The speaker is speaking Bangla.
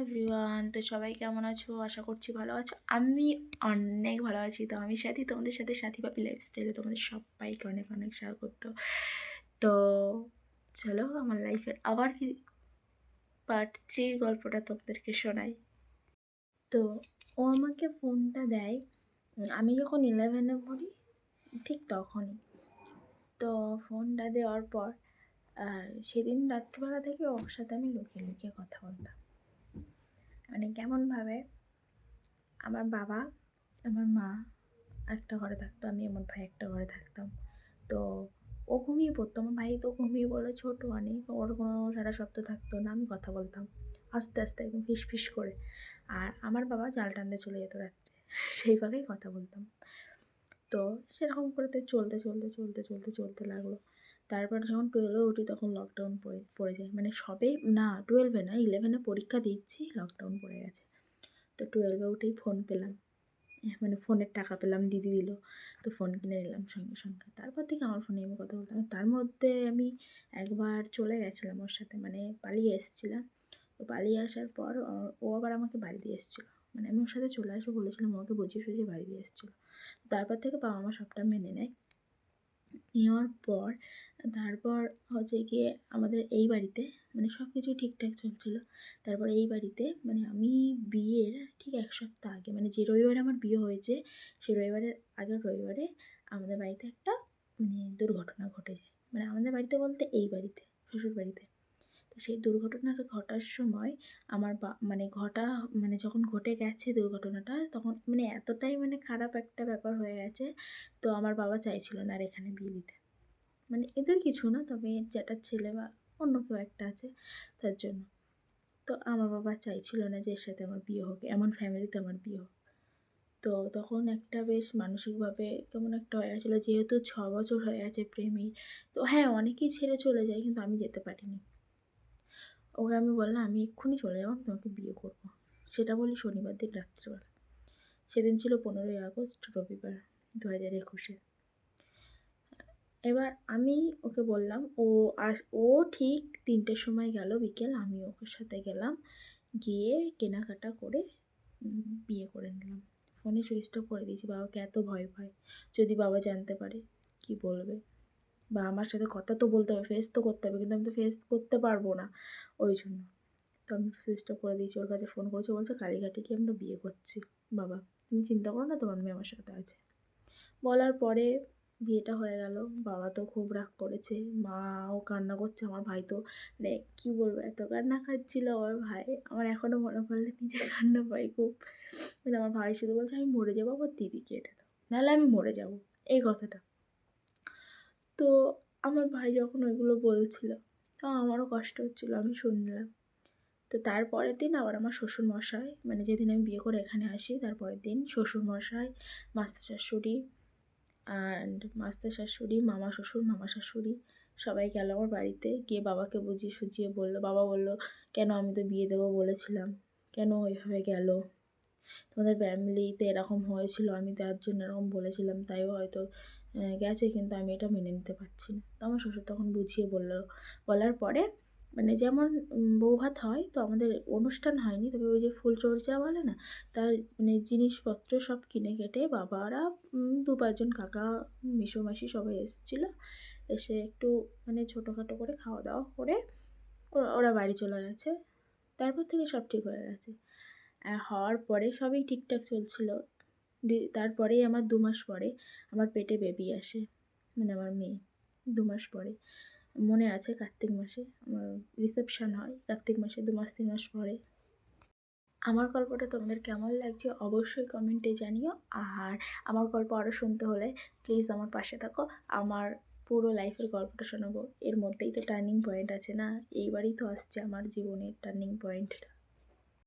এভরিওয়ান তো সবাই কেমন আছো? আশা করছি ভালো আছো। আমি অনেক ভালো আছি। তো আমি সাথী, তোমাদের সাথে সাথী পাপি লাইফস্টাইলে তোমাদের সবাইকে অনেক অনেক স্বাগত। তো চলো আমার লাইফের আবার কি পার্ট থ্রির গল্পটা তোমাদেরকে শোনাই। তো ও আমাকে ফোনটা দেয়। আমি যখন ইলেভেনে পড়ি, ঠিক তখনই। তো ফোনটা দেওয়ার পর সেদিন রাত্রিবেলা থেকে ওর সাথে আমি লুকিয়ে লুকিয়ে কথা বলতাম। মানে কেমনভাবে আমার বাবা, আমার মা একটা ঘরে থাকতো, আমি আমার ভাই একটা ঘরে থাকতাম। তো ও ঘুমিয়ে পড়তো, আমার ভাই তো ঘুমিয়ে বলে ছোটো অনেক, ওর কোনো সারা শব্দ থাকতো না, আমি কথা বলতাম আস্তে আস্তে একদম ফিস ফিস করে। আর আমার বাবা জাল টানতে চলে যেত রাত্রে, সেই ভাবেই কথা বলতাম। তো সেরকম করে তো চলতে চলতে চলতে চলতে চলতে লাগল। তারপর যখন টুয়েলভে উঠি তখন লকডাউন পড়ে পড়ে যায়। মানে সবে, না টুয়েলভে না ইলেভেনে পরীক্ষা দিচ্ছি লকডাউন পড়ে গেছে। তো টুয়েলভে উঠেই ফোন পেলাম। মানে ফোনের টাকা পেলাম, দিদি দিল। তো ফোন কিনে নিলাম সঙ্গে সঙ্গে। তারপর থেকে আমার ফোনে আমি কথা বলতাম তার মধ্যে আমি একবার চলে গেছিলাম ওর সাথে মানে পালিয়ে এসেছিলাম। তো পালিয়ে আসার পর ও আবার আমাকে বাড়ি দিয়ে এসেছিল। মানে আমি ওর সাথে চলে আসব বলেছিলাম, ওকে বুঝিয়ে সুঝিয়ে বাড়ি দিয়ে এসেছিল। তারপর থেকে বাবা মা সবটা মেনে নেয়। নেওয়ার পর তারপর হচ্ছে গিয়ে আমাদের এই বাড়িতে মানে সব কিছু ঠিকঠাক চলছিল। তারপর এই বাড়িতে মানে আমি বিয়ের ঠিক এক সপ্তাহ আগে মানে যে রবিবারে আমার বিয়ে হয়েছে, সেই রবিবারের আগের রবিবারে আমাদের বাড়িতে একটা মানে দুর্ঘটনা ঘটে যায়। মানে আমাদের বাড়িতে বলতে এই বাড়িতে, শ্বশুর বাড়িতে। তো সেই দুর্ঘটনাটা ঘটার সময় আমার বা মানে ঘটা মানে যখন ঘটে গেছে দুর্ঘটনাটা, তখন মানে এতটাই মানে খারাপ একটা ব্যাপার হয়ে গেছে, তো আমার বাবা চাইছিল না আর এখানে বিয়ে দিতে। মানে এদের কিছু না, তবে যেটা ছেলে বা অন্য কেউ একটা আছে তার জন্য। তো আমার বাবা চাইছিল না যে এর সাথে আমার বিয়ে হোক, এমন ফ্যামিলিতে আমার বিয়ে হোক। তো তখন একটা বেশ মানসিকভাবে কেমন একটা হয়ে গেছিল, যেহেতু ছ বছর হয়ে গেছে প্রেমী, তো হ্যাঁ অনেকেই ছেড়ে চলে যায়, কিন্তু আমি যেতে পারিনি। ওকে আমি বললাম, আমি এক্ষুনি চলে যাব তোমাকে বিয়ে করব। সেটা বলি শনিবার দিন রাত্রিবেলা। সেদিন ছিল পনেরোই আগস্ট, রবিবার দু হাজার একুশে। এবার আমি ওকে বললাম, ও আর ও ঠিক তিনটের সময় গেল বিকেল আমি ওকে সাথে গেলাম, গিয়ে কেনাকাটা করে বিয়ে করে নিলাম। ফোনে সুইচ অফ করে দিয়েছি, বাবাকে এত ভয় পায়, যদি বাবা জানতে পারে, কি বলবে? বা আমার সাথে কথা তো বলতে হবে ফেস তো করতে হবে, কিন্তু আমি তো ফেস করতে পারব না। ওই জন্য। তো আমি সুইচ অফ করে দিয়েছি, ওর কাছে ফোন করেছে বলছে কালীঘাটে কি আমরা বিয়ে করছি। বাবা, তুমি চিন্তা করো না, তোমার মেয়ে আমার সাথে আছে। বলার পরে বিয়েটা হয়ে গেল। বাবা তো খুব রাগ করেছে। মাও কান্না করছে। আমার ভাই তো মানে কী বলব, এত কান্না খাচ্ছিল আমার ভাই। আমার এখনও মনে পড়লে নিজে কান্না পাই খুব। কিন্তু আমার ভাই শুধু বলছে, আমি মরে যাব আমার দিদিকে এটা দাও। নাহলে আমি মরে যাব। এই কথাটা। তো আমার ভাই যখন ওইগুলো বলছিল, তো আমারও কষ্ট হচ্ছিল, আমি শুনলাম। তো তারপরের দিন আবার আমার শ্বশুর মশাই মানে যেদিন আমি বিয়ে করে এখানে আসি, তারপরের দিন শ্বশুর মশাই মাস্টার শাশুড়ি অ্যান্ড মাস্টার শাশুড়ি, মামা শ্বশুর, মামা শাশুড়ি সবাই গেল আমার বাড়িতে। গিয়ে বাবাকে বুঝিয়ে সুঝিয়ে বলল, বাবা বলল, কেন আমি তো বিয়ে দেবো? বলেছিলাম। কেন ওইভাবে গেল? তোমাদের ফ্যামিলিতে এরকম হয়েছিল, আমি তার জন্য এরকম বলেছিলাম তাইও হয়তো গেছে, কিন্তু আমি এটা মেনে নিতে পারছি না। তো আমার শ্বশুর তখন বুঝিয়ে বলল, বলার পরে মানে যেমন বৌভাত হয় তো আমাদের অনুষ্ঠান হয়নি। তবে ওই যে ফুলচর্চা বলে না, তার মানে জিনিসপত্র সব কিনে কেটে বাবারা দু পাঁচজন কাকা মিশোমাসি সবাই এসেছিল। এসে একটু মানে ছোটোখাটো করে খাওয়া দাওয়া করে ওরা বাড়ি চলে গেছে। তারপর থেকে সব ঠিক হয়ে গেছে। হওয়ার পরে সবই ঠিকঠাক চলছিল। তারপরেই আমার দু মাস পরে আমার পেটে বেবি আসে। মানে আমার মেয়ে, দু মাস পরে। মনে আছে কার্তিক মাসে? আমার রিসেপশান হয় কার্তিক মাসে দু মাস, তিন মাস পরে। আমার গল্পটা তোমাদের কেমন লাগছে অবশ্যই কমেন্টে জানিও। আর আমার গল্প আরও শুনতে হলে প্লিজ আমার পাশে থাকো। আমার পুরো লাইফের গল্পটা শোনাবো। এর মধ্যেই তো টার্নিং পয়েন্ট আছে না? এইবারই তো আসছে আমার জীবনের টার্নিং পয়েন্টটা